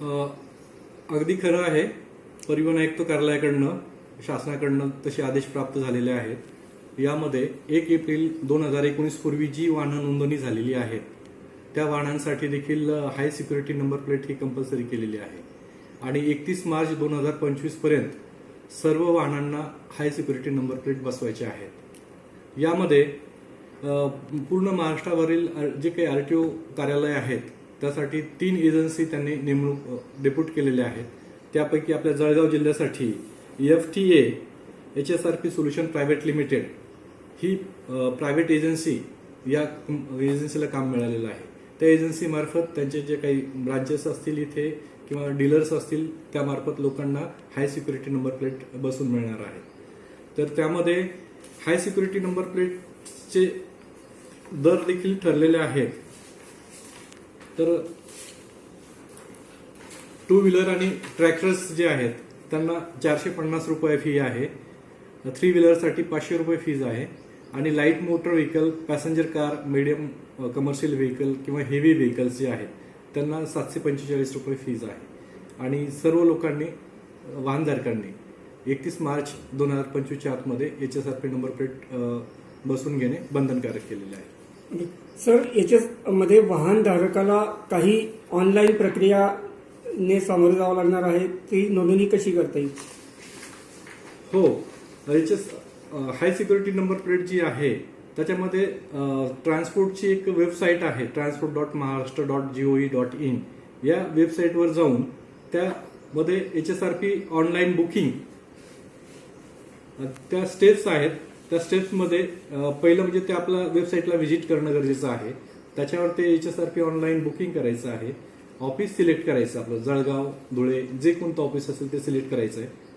अगदी खरं आहे. परिवहन आयुक्त कार्यालयाकडनं शासनाकडनं तसे आदेश प्राप्त झालेले आहेत. यामध्ये एक एप्रिल दोन हजार एकोणीस पूर्वी जी वाहनं नोंदणी झालेली आहेत. त्या वाहनांसाठी देखील हाय सिक्युरिटी नंबर प्लेट ही कंपल्सरी केलेली आहे. आणि एकतीस मार्च दोन हजार पंचवीसपर्यंत सर्व वाहनांना हाय सिक्युरिटी नंबर प्लेट बसवायचे आहेत. यामध्ये पूर्ण महाराष्ट्रावरील जे काही आर टी ओ कार्यालय आहेत त्यासाठी तीन एजन्सी त्यांनी नेमणूक डेप्यूट केलेल्या आहेत. त्यापैकी आपल्या जळगाव जिल्ह्यासाठी F T A H S R P solution private limited he private agency या एजन्सीला काम मिळालेलं आहे. त्या एजन्सीमार्फत त्यांचे जे काही ब्रांचेस असतील इथे किंवा डीलर्स असतील त्यामार्फत लोकांना हाय सिक्युरिटी नंबर प्लेट बसून मिळणार आहे. तर त्यामध्ये हाय सिक्युरिटी नंबर प्लेटचे दर देखील ठरलेले आहेत. तर टू व्हीलर आणि ट्रॅक्टर्स जे आहेत त्यांना चारशे पन्नास रुपये फी आहे. थ्री व्हीलरसाठी पाचशे रुपये फीज आहे. आणि light motor vehicle passenger car medium commercial vehicle किंवा हेवी व्हेकल्स जे आहेत त्यांना सातशे पंचेचाळीस रुपये फीज आहे. आणि सर्व लोकांनी वाहनधारकांनी एकतीस मार्च दोन हजार पंचवीसच्या आतमध्ये H S R P number plate बसून घेणे बंधनकारक केलेले आहे. सर याच्यामध्ये वाहनधारकाला काही ऑनलाईन प्रक्रियाने सामोरे जावं लागणार आहे ती नोंदणी कशी करता येईल? हो. H S high security number plate जी आहे त्याच्यामध्ये ट्रान्सपोर्टची एक वेबसाईट आहे transport dot Maharashtra dot GOE dot in या वेबसाईटवर जाऊन त्यामध्ये H S R P online booking त्या स्टेप्स आहेत. त्या स्टेप्समध्ये पहिलं म्हणजे ते आपल्या वेबसाईटला व्हिजिट करणं गरजेचं आहे. त्याच्यावर ते H S R P online booking करायचं आहे. ऑफिस सिलेक्ट करायचं आपलं जळगाव धुळे जे कोणतं ऑफिस असेल ते सिलेक्ट करायचं आहे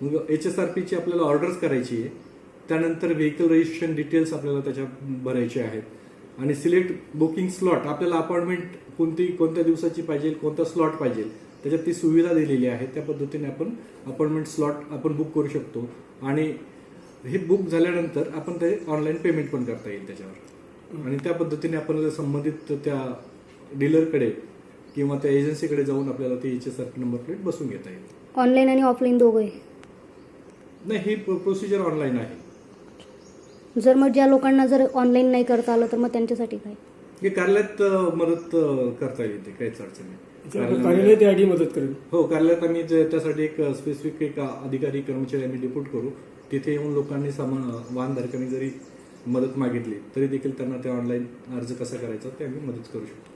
मग एच एस आर पीची आपल्याला ऑर्डर्स करायची आहे. त्यानंतर व्हेकल रजिस्ट्रेशन डिटेल्स आपल्याला त्याच्या भरायचे आहेत. आणि सिलेक्ट बुकिंग स्लॉट आपल्याला अपॉइंटमेंट कोणती कोणत्या दिवसाची पाहिजे कोणता स्लॉट पाहिजे त्याच्यात ती सुविधा दिलेली आहे. त्या पद्धतीने आपण अपॉइंटमेंट स्लॉट आपण बुक करू शकतो. आणि हे बुक झाल्यानंतर आपण ते ऑनलाईन पेमेंट पण करता येईल त्याच्यावर. आणि त्या पद्धतीने आपण संबंधित त्या डीलरकडे किंवा त्या एजन्सीकडे जाऊन आपल्याला ती आर पी नंबर प्लेट बसून घेता येईल. ऑनलाईन आणि ऑफलाईन दोघंही? नाही ही प्रोसिजर ऑनलाईन आहे. जर मग ज्या लोकांना जर ऑनलाईन नाही करता आलं तर मग त्यांच्यासाठी काय? हे कार्यालयात मदत करता येते काहीच अडचण नाही. कार्यालय त्यासाठी मदत करेल. हो कार्यालयात आम्ही त्यासाठी एक स्पेसिफिक एक अधिकारी कर्मचारी आम्ही डिप्यूट करू. तिथे येऊन लोकांनी सामान वाहनधारकांनी जरी मदत मागितली तरी देखील त्यांना ते ऑनलाईन अर्ज कसा करायचा ते आम्ही मदत करू शकतो.